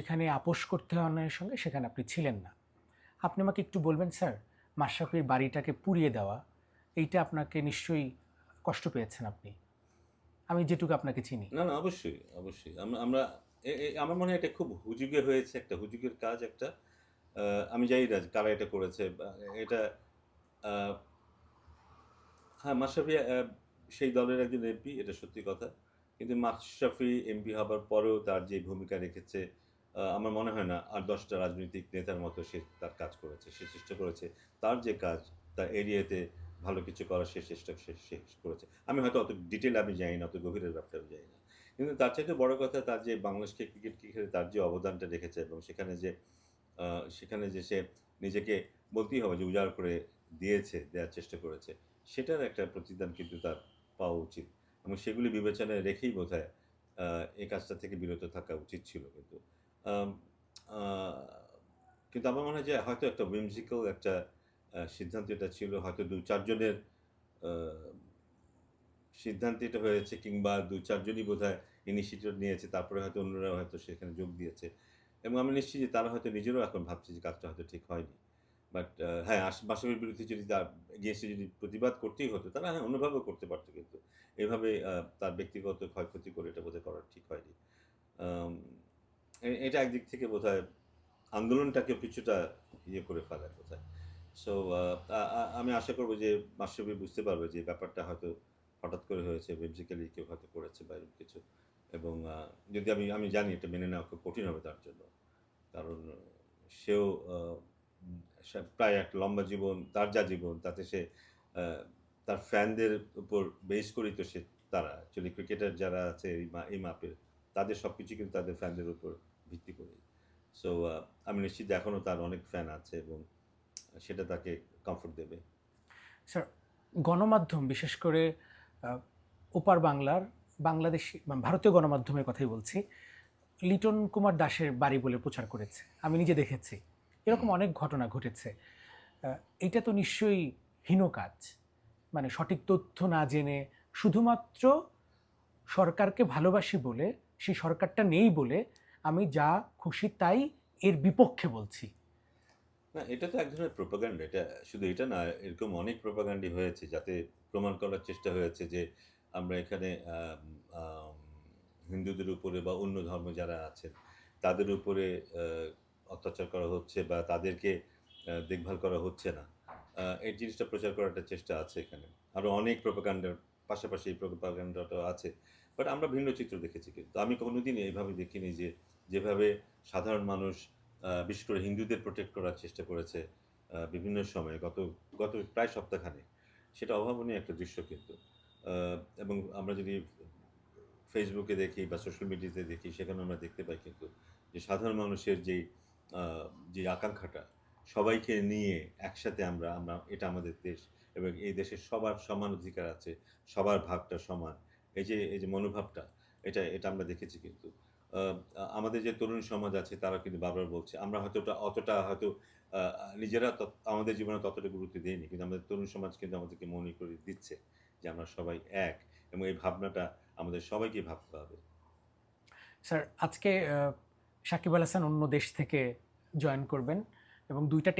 এখানে আপোষ করতে হওয়ার সঙ্গে, সেখানে আপনি ছিলেন না। আপনি আমাকে একটু বলবেন, স্যার, মাশরাফির বাড়িটাকে পুড়িয়ে দেওয়া, এইটা আপনাকে নিশ্চয়ই কষ্ট পেয়েছেন আপনি? আমি যেটুকু আপনাকে চিনি। না না, অবশ্যই অবশ্যই। আমরা আমরা মনে হয় এটা খুব হুজুগে হয়েছে, একটা হুজুগের কাজ, একটা আমি জানি না কারা এটা করেছে এটা হ্যাঁ মাশরাফি সেই দলের একজন এমপি এটা সত্যি কথা। কিন্তু মাশরাফি এমপি হবার পরেও তার যে ভূমিকা রেখেছে আমার মনে হয় না আর দশটা রাজনৈতিক নেতার মতো সে তার কাজ করেছে, সে চেষ্টা করেছে। তার যে কাজ, তার এরিয়াতে ভালো কিছু করার সে চেষ্টা, সে শেষ করেছে। আমি হয়তো অত ডিটেল আমি জানি না, অত গভীরের ব্যাপারটা আমি জানি না। কিন্তু তার চাইতে বড় কথা, তার যে বাংলাদেশকে ক্রিকেট, ক্রিকেটে তার যে অবদানটা রেখেছে এবং সেখানে যে সেখানে যে সে নিজেকে বলতেই হবে যে উজাড় করে দিয়েছে, দেওয়ার চেষ্টা করেছে, সেটার একটা প্রতিদান কিন্তু তার পাওয়া উচিত। এবং সেগুলি বিবেচনায় রেখেই বোধ হয় এই কাজটা থেকে বিরত থাকা উচিত ছিল কিন্তু। কিন্তু আমার মনে হয় যে হয়তো একটা উইমজিক্যাল একটা সিদ্ধান্ত এটা ছিল, হয়তো দু চারজনের সিদ্ধান্ত এটা হয়েছে কিংবা দু চারজনই বোধ হয় ইনিশিয়েটিভ নিয়েছে, তারপরে হয়তো অন্যরা হয়তো সেখানে যোগ দিয়েছে। এবং আমি নিশ্চিত যে তারা হয়তো নিজেরও এখন ভাবছে যে কাজটা হয়তো ঠিক হয়নি। বাট হ্যাঁ আশ- মাসুমের বিরুদ্ধে যদি তার এগিয়েছে যদি প্রতিবাদ করতেই হতো তারা হ্যাঁ অন্যভাবেও করতে পারতো কিন্তু। এভাবে তার ব্যক্তিগত ক্ষয়ক্ষতি করে এটা বোধহয় করা ঠিক হয়নি। এটা একদিক থেকে বোধ হয় আন্দোলনটাকেও কিছুটা ইয়ে করে ফেলে বোধ হয় সো আমি আশা করব যে মাসুমি বুঝতে পারবে যে ব্যাপারটা হয়তো হঠাৎ করে হয়েছে বেসিক্যালি কেউ হয়তো করেছে বা এরকম কিছু। এবং যদি আমি আমি জানি এটা মেনে নেওয়া খুব কঠিন হবে তার জন্য। কারণ সেও প্রায় একটা লম্বা জীবন, তার যা জীবন, তাতে সে তার ফ্যানদের উপর বেস করেই তো সে তারা। অ্যাকচুয়ালি ক্রিকেটার যারা আছে এই মাপের তাদের সব কিছু কিন্তু তাদের ফ্যানদের উপর ভিত্তি করে সো আমি নিশ্চিত এখনও তার অনেক ফ্যান আছে এবং সেটা তাকে কমফোর্ট দেবে। স্যার গণমাধ্যম বিশেষ করে ওপার বাংলার বাংলাদেশি ভারতীয় গণমাধ্যমের কথাই বলছি লিটন কুমার দাসের বাড়ি বলে প্রচার করেছে। আমি নিজে দেখেছি। এরকম অনেক ঘটনা ঘটেছে। এটা তো নিশ্চয়ই হীন কাজ। মানে সঠিক তথ্য না জেনে শুধুমাত্র সরকারকে ভালোবাসি বলে সেই সরকারটা নেই বলে আমি যা খুশি তাই এর বিপক্ষে বলছি। না, এটা তো এক ধরনের প্রোপাগান্ডা এটা শুধু এটা না, এরকম অনেক প্রোপাগান্ডি হয়েছে যাতে প্রমাণ করার চেষ্টা হয়েছে যে আমরা এখানে হিন্দুদের উপরে বা অন্য ধর্ম যারা আছেন, তাদের উপরে অত্যাচার করা হচ্ছে বা তাদেরকে দেখভাল করা হচ্ছে না। এই জিনিসটা প্রচার করার একটা চেষ্টা আছে এখানে। আরও অনেক প্রোপাগান্ডার পাশাপাশি এই প্রোপাগান্ডাটাও আছে। বাট আমরা ভিন্ন চিত্র দেখেছি কিন্তু। আমি কোনোদিন এইভাবে দেখিনি যে, যেভাবে সাধারণ মানুষ বিশেষ করে হিন্দুদের প্রোটেক্ট করার চেষ্টা করেছে বিভিন্ন সময়ে গত গত প্রায় সপ্তাহখানে সেটা অভাবনীয় একটা দৃশ্য কিন্তু। এবং আমরা যদি ফেসবুকে দেখি বা সোশ্যাল মিডিয়াতে দেখি সেখানে আমরা দেখতে পাই কিন্তু যে সাধারণ মানুষের যেই যে আকাঙ্ক্ষাটা সবাইকে নিয়ে একসাথে আমরা আমরা, এটা আমাদের দেশ এবং এই দেশের সবার সমান অধিকার আছে, সবার ভাগটা সমান। এই যে এই যে মনোভাবটা, এটা এটা আমরা দেখেছি কিন্তু। আমাদের যে তরুণ সমাজ আছে, তারা কিন্তু বারবার বলছে, আমরা হয়তো অতটা হয়তো নিজেরা আমাদের জীবনে ততটা গুরুত্ব দিইনি কিন্তু আমাদের তরুণ সমাজ কিন্তু আমাদেরকে মনে করে দিচ্ছে যে আমরা সবাই এক এবং এই ভাবনাটা আমাদের সবাইকে ভাবতে হবে। স্যার, আজকে সাকিব আল হাসান অন্য দেশ থেকে জয়েন করবেন। এবং দুইটা